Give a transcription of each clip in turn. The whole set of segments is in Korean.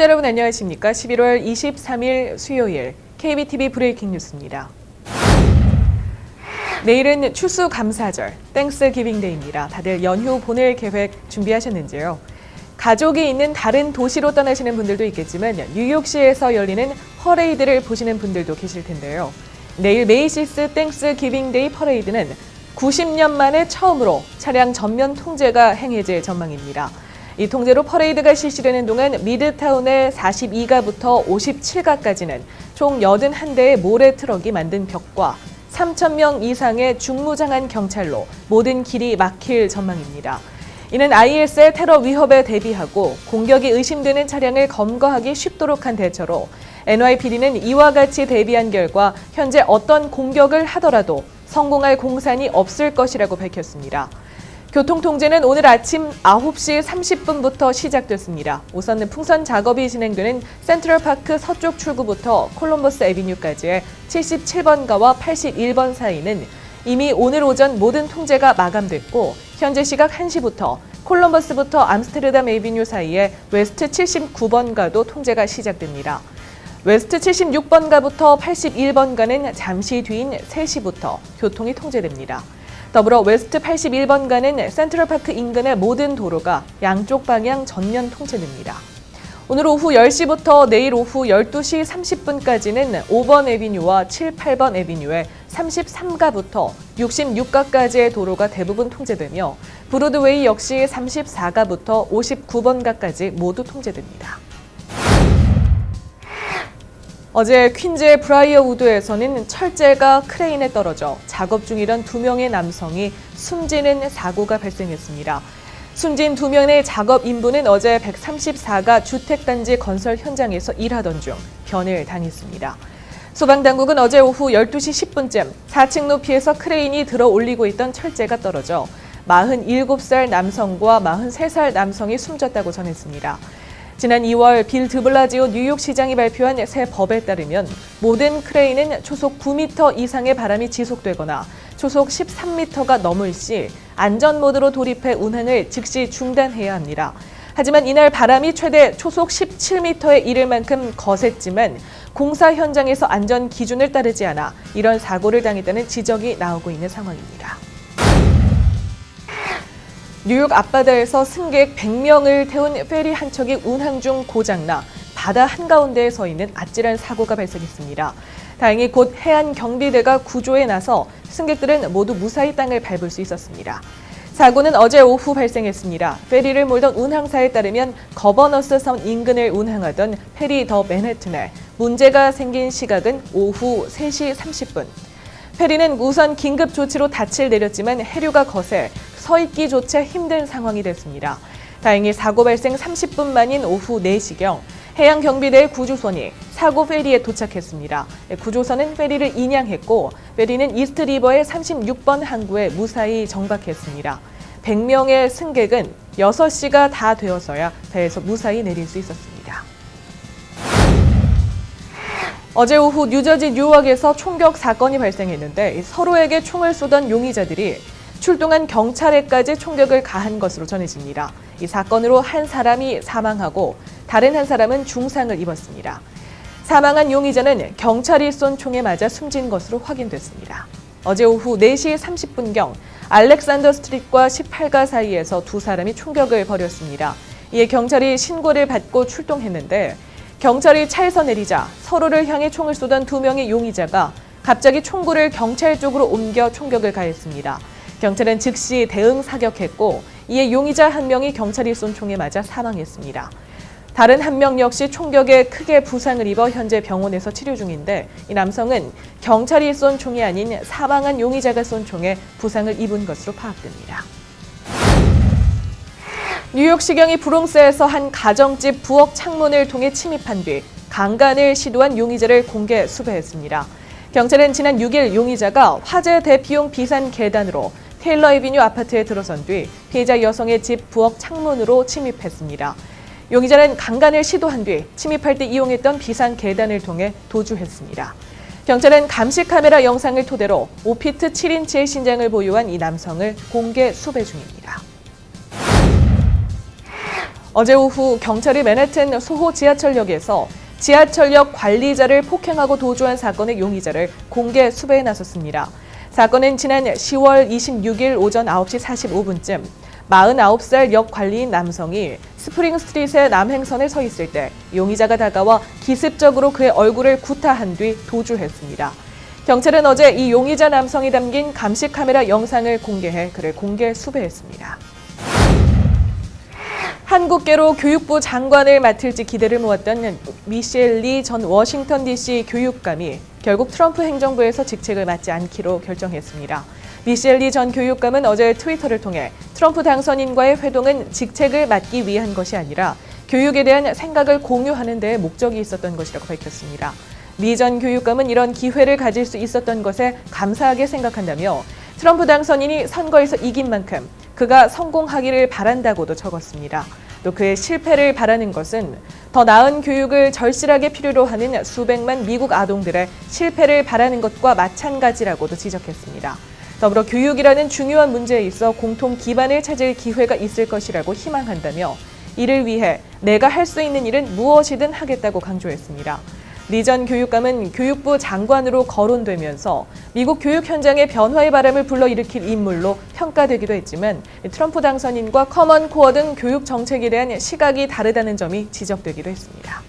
시청자 여러분 안녕하십니까? 11월 23일 수요일 KBTV 브레이킹 뉴스입니다. 내일은 추수 감사절, 땡스 기빙데이입니다. 다들 연휴 보낼 계획 준비하셨는지요? 가족이 있는 다른 도시로 떠나시는 분들도 있겠지만 뉴욕시에서 열리는 퍼레이드를 보시는 분들도 계실 텐데요. 내일 메이시스 땡스 기빙데이 퍼레이드는 90년 만에 처음으로 차량 전면 통제가 행해질 전망입니다. 이 통제로 퍼레이드가 실시되는 동안 미드타운의 42가부터 57가까지는 총 81대의 모래 트럭이 만든 벽과 3천 명 이상의 중무장한 경찰로 모든 길이 막힐 전망입니다. 이는 IS의 테러 위협에 대비하고 공격이 의심되는 차량을 검거하기 쉽도록 한 대처로 NYPD는 이와 같이 대비한 결과 현재 어떤 공격을 하더라도 성공할 공산이 없을 것이라고 밝혔습니다. 교통 통제는 오늘 아침 9시 30분부터 시작됐습니다. 우선 풍선 작업이 진행되는 센트럴파크 서쪽 출구부터 콜럼버스 애비뉴까지의 77번가와 81번 사이는 이미 오늘 오전 모든 통제가 마감됐고 현재 시각 1시부터 콜럼버스부터 암스테르담 에비뉴 사이에 웨스트 79번가도 통제가 시작됩니다. 웨스트 76번가부터 81번가는 잠시 뒤인 3시부터 교통이 통제됩니다. 더불어 웨스트 81번가는 센트럴파크 인근의 모든 도로가 양쪽 방향 전면 통제됩니다. 오늘 오후 10시부터 내일 오후 12시 30분까지는 5번 에비뉴와 7, 8번 에비뉴에 33가부터 66가까지의 도로가 대부분 통제되며 브로드웨이 역시 34가부터 59번가까지 모두 통제됩니다. 어제 퀸즈의 브라이어 우드에서는 철제가 크레인에 떨어져 작업 중이던 두 명의 남성이 숨지는 사고가 발생했습니다. 숨진 두 명의 작업 인부는 어제 134가 주택단지 건설 현장에서 일하던 중 변을 당했습니다. 소방당국은 어제 오후 12시 10분쯤 4층 높이에서 크레인이 들어 올리고 있던 철제가 떨어져 47살 남성과 43살 남성이 숨졌다고 전했습니다. 지난 2월 빌 드블라지오 뉴욕시장이 발표한 새 법에 따르면 모든 크레인은 초속 9m 이상의 바람이 지속되거나 초속 13m가 넘을 시 안전 모드로 돌입해 운행을 즉시 중단해야 합니다. 하지만 이날 바람이 최대 초속 17m에 이를 만큼 거셌지만 공사 현장에서 안전 기준을 따르지 않아 이런 사고를 당했다는 지적이 나오고 있는 상황입니다. 뉴욕 앞바다에서 승객 100명을 태운 페리 한 척이 운항 중 고장나 바다 한가운데에 서 있는 아찔한 사고가 발생했습니다. 다행히 곧 해안 경비대가 구조에 나서 승객들은 모두 무사히 땅을 밟을 수 있었습니다. 사고는 어제 오후 발생했습니다. 페리를 몰던 운항사에 따르면 거버너스 섬 인근을 운항하던 페리 더 맨해튼에 문제가 생긴 시각은 오후 3시 30분. 페리는 우선 긴급 조치로 닻을 내렸지만 해류가 거세 서 있기조차 힘든 상황이 됐습니다. 다행히 사고 발생 30분 만인 오후 4시경 해양 경비대의 구조선이 사고 페리에 도착했습니다. 구조선은 페리를 인양했고 페리는 이스트 리버의 36번 항구에 무사히 정박했습니다. 100명의 승객은 6시가 다 되어서야 배에서 무사히 내릴 수 있었습니다. 어제 오후 뉴저지 뉴워크에서 총격 사건이 발생했는데 서로에게 총을 쏘던 용의자들이 출동한 경찰에까지 총격을 가한 것으로 전해집니다. 이 사건으로 한 사람이 사망하고 다른 한 사람은 중상을 입었습니다. 사망한 용의자는 경찰이 쏜 총에 맞아 숨진 것으로 확인됐습니다. 어제 오후 4시 30분경 알렉산더 스트릿과 18가 사이에서 두 사람이 총격을 벌였습니다. 이에 경찰이 신고를 받고 출동했는데 경찰이 차에서 내리자 서로를 향해 총을 쏘던 두 명의 용의자가 갑자기 총구를 경찰 쪽으로 옮겨 총격을 가했습니다. 경찰은 즉시 대응 사격했고 이에 용의자 한 명이 경찰이 쏜 총에 맞아 사망했습니다. 다른 한 명 역시 총격에 크게 부상을 입어 현재 병원에서 치료 중인데 이 남성은 경찰이 쏜 총이 아닌 사망한 용의자가 쏜 총에 부상을 입은 것으로 파악됩니다. 뉴욕시경이 브롱스에서 한 가정집 부엌 창문을 통해 침입한 뒤 강간을 시도한 용의자를 공개 수배했습니다. 경찰은 지난 6일 용의자가 화재 대피용 비산 계단으로 테일러 에비뉴 아파트에 들어선 뒤 피해자 여성의 집 부엌 창문으로 침입했습니다. 용의자는 강간을 시도한 뒤 침입할 때 이용했던 비상 계단을 통해 도주했습니다. 경찰은 감시 카메라 영상을 토대로 5피트 7인치의 신장을 보유한 이 남성을 공개 수배 중입니다. 어제 오후 경찰이 맨해튼 소호 지하철역에서 지하철역 관리자를 폭행하고 도주한 사건의 용의자를 공개 수배에 나섰습니다. 사건은 지난 10월 26일 오전 9시 45분쯤 49살 역 관리인 남성이 스프링 스트릿의 남행선에 서 있을 때 용의자가 다가와 기습적으로 그의 얼굴을 구타한 뒤 도주했습니다. 경찰은 어제 이 용의자 남성이 담긴 감시 카메라 영상을 공개해 그를 공개 수배했습니다. 한국계로 교육부 장관을 맡을지 기대를 모았던 미셸 리 전 워싱턴 DC 교육감이 결국 트럼프 행정부에서 직책을 맡지 않기로 결정했습니다. 미셸 리 전 교육감은 어제 트위터를 통해 트럼프 당선인과의 회동은 직책을 맡기 위한 것이 아니라 교육에 대한 생각을 공유하는 데 목적이 있었던 것이라고 밝혔습니다. 리 전 교육감은 이런 기회를 가질 수 있었던 것에 감사하게 생각한다며 트럼프 당선인이 선거에서 이긴 만큼 그가 성공하기를 바란다고도 적었습니다. 또 그의 실패를 바라는 것은 더 나은 교육을 절실하게 필요로 하는 수백만 미국 아동들의 실패를 바라는 것과 마찬가지라고도 지적했습니다. 더불어 교육이라는 중요한 문제에 있어 공통 기반을 찾을 기회가 있을 것이라고 희망한다며 이를 위해 내가 할 수 있는 일은 무엇이든 하겠다고 강조했습니다. 리전 교육감은 교육부 장관으로 거론되면서 미국 교육 현장의 변화의 바람을 불러일으킬 인물로 평가되기도 했지만 트럼프 당선인과 커먼 코어 등 교육 정책에 대한 시각이 다르다는 점이 지적되기도 했습니다.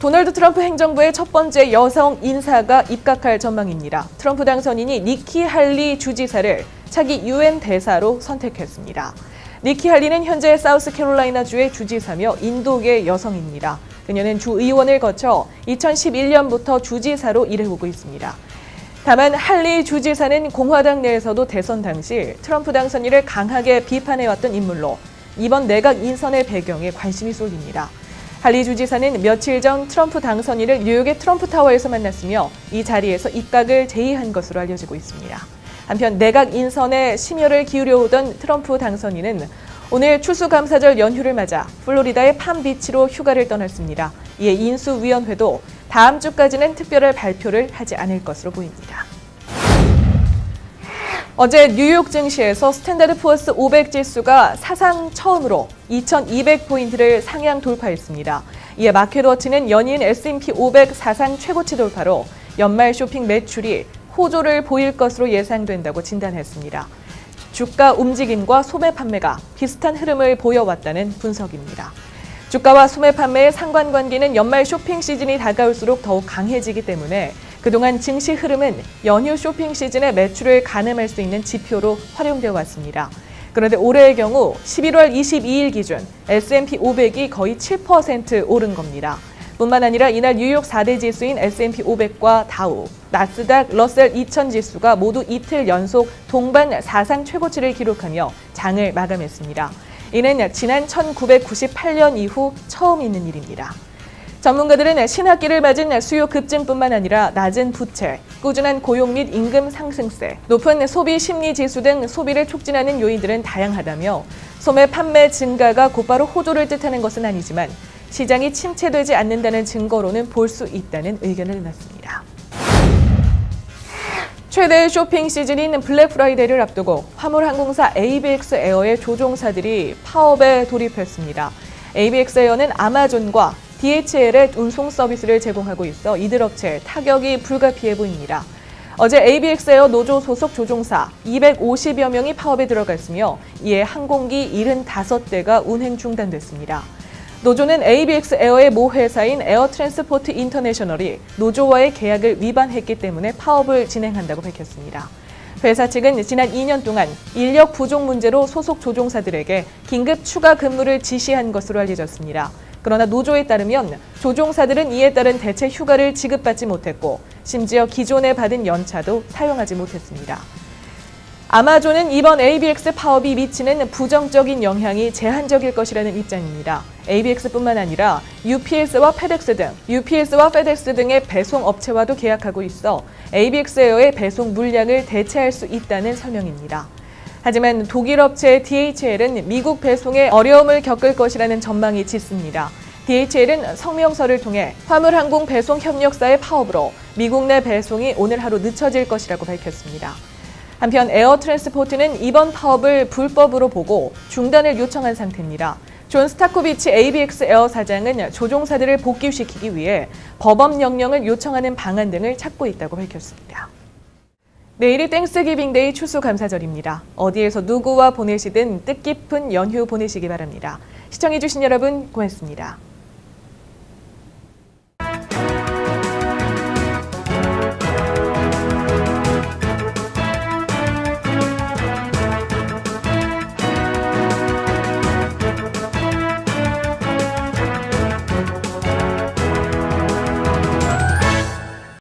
도널드 트럼프 행정부의 첫 번째 여성 인사가 입각할 전망입니다. 트럼프 당선인이 니키 할리 주지사를 차기 유엔 대사로 선택했습니다. 니키 할리는 현재 사우스캐롤라이나주의 주지사며 인도계 여성입니다. 그녀는 주의원을 거쳐 2011년부터 주지사로 일해오고 있습니다. 다만 할리 주지사는 공화당 내에서도 대선 당시 트럼프 당선인을 강하게 비판해왔던 인물로 이번 내각 인선의 배경에 관심이 쏠립니다. 할리 주지사는 며칠 전 트럼프 당선인을 뉴욕의 트럼프 타워에서 만났으며 이 자리에서 입각을 제의한 것으로 알려지고 있습니다. 한편 내각 인선에 심혈을 기울여오던 트럼프 당선인은 오늘 추수감사절 연휴를 맞아 플로리다의 팜비치로 휴가를 떠났습니다. 이에 인수위원회도 다음 주까지는 특별한 발표를 하지 않을 것으로 보입니다. 어제 뉴욕 증시에서 스탠다드 푸어스 500 지수가 사상 처음으로 2200포인트를 상향 돌파했습니다. 이에 마켓워치는 연이은 S&P 500 사상 최고치 돌파로 연말 쇼핑 매출이 호조를 보일 것으로 예상된다고 진단했습니다. 주가 움직임과 소매 판매가 비슷한 흐름을 보여왔다는 분석입니다. 주가와 소매 판매의 상관관계는 연말 쇼핑 시즌이 다가올수록 더욱 강해지기 때문에 그동안 증시 흐름은 연휴 쇼핑 시즌의 매출을 가늠할 수 있는 지표로 활용되어 왔습니다. 그런데 올해의 경우 11월 22일 기준 S&P 500이 거의 7% 오른 겁니다. 뿐만 아니라 이날 뉴욕 4대 지수인 S&P 500과 다우, 나스닥, 러셀 2000 지수가 모두 이틀 연속 동반 사상 최고치를 기록하며 장을 마감했습니다. 이는 지난 1998년 이후 처음 있는 일입니다. 전문가들은 신학기를 맞은 수요 급증뿐만 아니라 낮은 부채, 꾸준한 고용 및 임금 상승세, 높은 소비 심리 지수 등 소비를 촉진하는 요인들은 다양하다며 소매 판매 증가가 곧바로 호조를 뜻하는 것은 아니지만 시장이 침체되지 않는다는 증거로는 볼 수 있다는 의견을 내놨습니다. 최대 쇼핑 시즌인 블랙 프라이데이를 앞두고 화물항공사 ABX 에어의 조종사들이 파업에 돌입했습니다. ABX 에어는 아마존과 DHL의 운송 서비스를 제공하고 있어 이들 업체에 타격이 불가피해 보입니다. 어제 ABX 에어 노조 소속 조종사 250여 명이 파업에 들어갔으며 이에 항공기 75대가 운행 중단됐습니다. 노조는 ABX 에어의 모 회사인 에어 트랜스포트 인터내셔널이 노조와의 계약을 위반했기 때문에 파업을 진행한다고 밝혔습니다. 회사 측은 지난 2년 동안 인력 부족 문제로 소속 조종사들에게 긴급 추가 근무를 지시한 것으로 알려졌습니다. 그러나 노조에 따르면 조종사들은 이에 따른 대체 휴가를 지급받지 못했고 심지어 기존에 받은 연차도 사용하지 못했습니다. 아마존은 이번 ABX 파업이 미치는 부정적인 영향이 제한적일 것이라는 입장입니다. ABX뿐만 아니라 UPS와 페덱스 등 UPS와 페덱스 등의 배송 업체와도 계약하고 있어 ABX 에어의 배송 물량을 대체할 수 있다는 설명입니다. 하지만 독일 업체 DHL은 미국 배송에 어려움을 겪을 것이라는 전망이 짙습니다. DHL은 성명서를 통해 화물항공 배송 협력사의 파업으로 미국 내 배송이 오늘 하루 늦춰질 것이라고 밝혔습니다. 한편 에어 트랜스포트는 이번 파업을 불법으로 보고 중단을 요청한 상태입니다. 존 스타코비치 ABX 에어 사장은 조종사들을 복귀시키기 위해 법원 명령을 요청하는 방안 등을 찾고 있다고 밝혔습니다. 내일이 땡스기빙데이 추수감사절입니다. 어디에서 누구와 보내시든 뜻깊은 연휴 보내시기 바랍니다. 시청해주신 여러분 고맙습니다.